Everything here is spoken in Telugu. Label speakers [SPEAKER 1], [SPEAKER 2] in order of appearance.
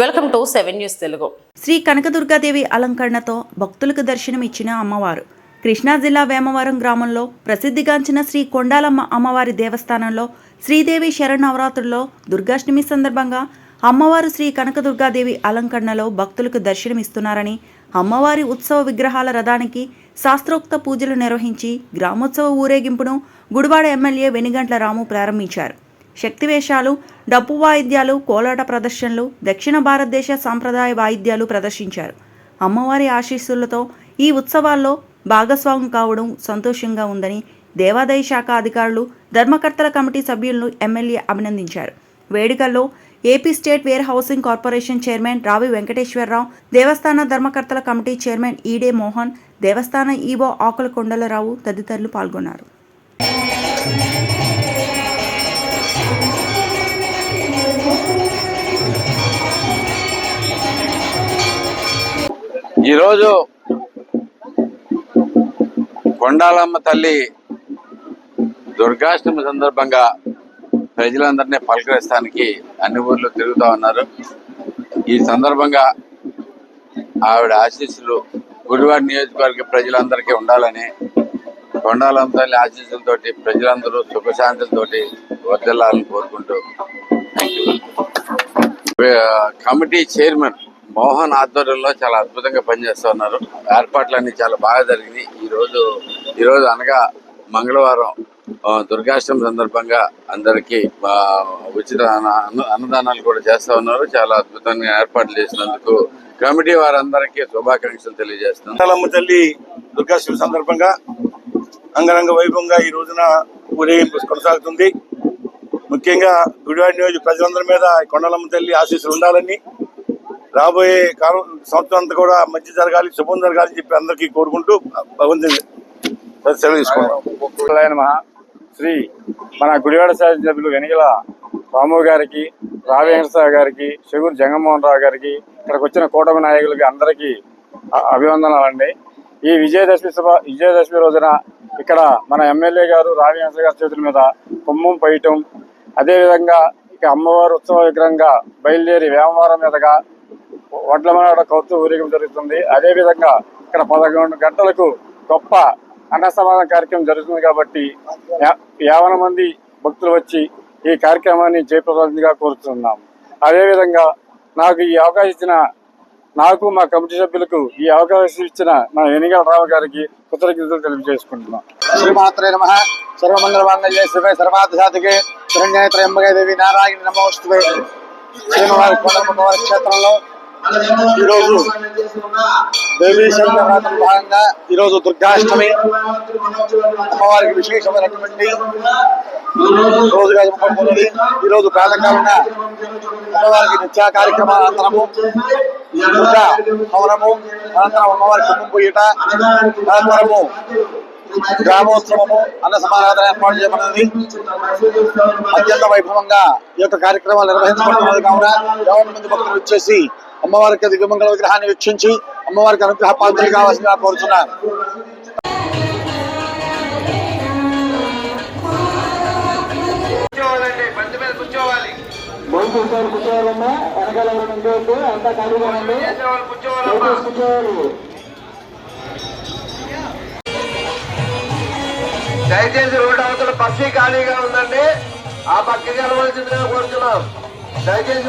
[SPEAKER 1] Welcome to seven news Telugu.
[SPEAKER 2] Shri Kanakadurgadevi అలంకరణతో భక్తులకు దర్శనం ఇచ్చిన అమ్మవారు. కృష్ణా జిల్లా వేమవరం గ్రామంలో ప్రసిద్ధిగాంచిన శ్రీ కొండాలమ్మ అమ్మవారి దేవస్థానంలో శ్రీదేవి శరణవరాత్రుల్లో దుర్గాష్టమి సందర్భంగా అమ్మవారు శ్రీ కనకదుర్గాదేవి అలంకరణలో భక్తులకు దర్శనమిస్తున్నారని అమ్మవారి ఉత్సవ విగ్రహాల రథానికి శాస్త్రోక్త పూజలు నిర్వహించి గ్రామోత్సవ ఊరేగింపును గుడివాడ ఎమ్మెల్యే వెనిగంట్ల రాము ప్రారంభించారు. శక్తివేషాలు డప్పు వాయిద్యాలు కోలాట ప్రదర్శనలు దక్షిణ భారతదేశ సాంప్రదాయ వాయిద్యాలు ప్రదర్శించారు. అమ్మవారి ఆశీస్సులతో ఈ ఉత్సవాల్లో భాగస్వామ్యం కావడం సంతోషంగా ఉందని దేవాదాయ శాఖ అధికారులు ధర్మకర్తల కమిటీ సభ్యులను ఎమ్మెల్యే అభినందించారు. వేడుకల్లో AP state ware housing corporation chairman Ravi Venkateswararao దేవస్థాన ధర్మకర్తల కమిటీ చైర్మన్ ఈడే మోహన్ దేవస్థాన ఈవో ఆకుల కొండలరావు తదితరులు పాల్గొన్నారు.
[SPEAKER 3] ఈరోజు కొండాలమ్మ తల్లి దుర్గాష్టమి సందర్భంగా ప్రజలందరినీ పలకరిస్తానికి అన్ని ఊర్లు తిరుగుతూ ఉన్నారు. ఈ సందర్భంగా ఆవిడ ఆశీస్సులు గుడివాడ నియోజకవర్గ ప్రజలందరికీ ఉండాలని కొండాలమ్మ తల్లి ఆశీస్సులతో ప్రజలందరూ సుఖశాంతులతోటి వర్దిల్లాలని కోరుకుంటూ. Thank you committee chairman Mohan ఆధ్వర్యంలో చాలా అద్భుతంగా పనిచేస్తూ ఉన్నారు ఏర్పాట్లన్నీ చాలా బాగా జరిగినాయి. ఈ రోజు ఈ రోజు అనగా మంగళవారం దుర్గాష్టమి సందర్భంగా అందరికీ ఉచిత అన్నదానాలు కూడా చేస్తూ ఉన్నారు. చాలా అద్భుతంగా ఏర్పాట్లు చేసినందుకు కమిటీ వారందరికీ శుభాకాంక్షలు తెలియజేస్తున్నాను
[SPEAKER 4] తల్లి దుర్గాష్టమి సందర్భంగా అంగరంగ వైభవంగా ఈ రోజున ఊరేగింపు కొనసాగుతుంది. ముఖ్యంగా గుడివాడ నియోజక ప్రజలందరి మీద కొండలమ్మ తల్లి ఆశీస్సులు ఉండాలని రాబోయే కాలం సంవత్సరం అంతా కూడా మంచి జరగాలి శుభం జరగాలని చెప్పి అందరికీ కోరుకుంటూ భగవంతుని సెలవు
[SPEAKER 5] తీసుకున్నాం మహా. శ్రీ మన గుడివాడ శాసనసభ్యులు వెనిగల రాము గారికి రావేంద్ర గారికి షెగూరు జగన్మోహన్ రావు గారికి ఇక్కడికి వచ్చిన కూటమి నాయకులకి అందరికీ అ- అభివందనాలండి. ఈ విజయదశమి సభ విజయదశమి రోజున ఇక్కడ మన ఎమ్మెల్యే గారు రావేంద్ర గారి చేతుల మీద కుమ్మం పైయటం అదేవిధంగా ఇక అమ్మవారి ఉత్సవ విగ్రహంగా బయలుదేరి వేమవారం మీదగా వడ్లమనాడ కౌతు ఊరేగింపు జరుగుతుంది. అదేవిధంగా ఇక్కడ పదకొండు గంటలకు గొప్ప అన్న సమాధాన కార్యక్రమం జరుగుతుంది కాబట్టి యా- యావన మంది భక్తులు వచ్చి ఈ కార్యక్రమాన్ని జయప్రదంగా కోరుతున్నాం. అదేవిధంగా నాకు ఈ అవకాశం ఇచ్చిన నాకు మా కమిటీ సభ్యులకు ఈ అవకాశం ఇచ్చిన మా ఎన్నికల రావు గారికి కృతజ్ఞతలు తెలియజేసుకుంటున్నాం.
[SPEAKER 6] శ్రీమాత్రే నమ. సర్వమంగళ శివే. సర్వార్థ శరణ్యాయ త్రయంబకే నారాయణ నమోస్తువే శ్రీమవారి కొండమ్మవారి క్షేత్రంలో ఈరోజు దేవీ శరణరాత్రి భాగంగా ఈరోజు దుర్గాష్టమి. అమ్మవారికి విశేషమైనటువంటి రోజుగా జరుపుకుంటున్నది ఈరోజు ప్రాతకాలంగా అమ్మవారికి నిత్య కార్యక్రమాల అనంతరము దుర్గా హవనము అనంతరం అమ్మవారి కుంభం పోయిట అనంతరము గ్రామోత్సవము అన్న సమారాధన ఏర్పాటు చేయబడినది అత్యంత వైభవంగా ఈ యొక్క కార్యక్రమాలు నిర్వహించబడుతున్నది కావున యావన మంది భక్తులు వచ్చేసి అమ్మవారికి దివ్యమంగళ విగ్రహాన్ని వీక్షించి అమ్మవారికి అనుగ్రహ పాత్రలు కావాల్సిందిగా కోరుతున్నాను
[SPEAKER 7] దయచేసి రోడ్డు అవతల బస్సు ఖాళీగా ఉందండి. ఆ పక్కకి వెళ్ళవలసిందిగా కోరుతున్నాం. దయచేసి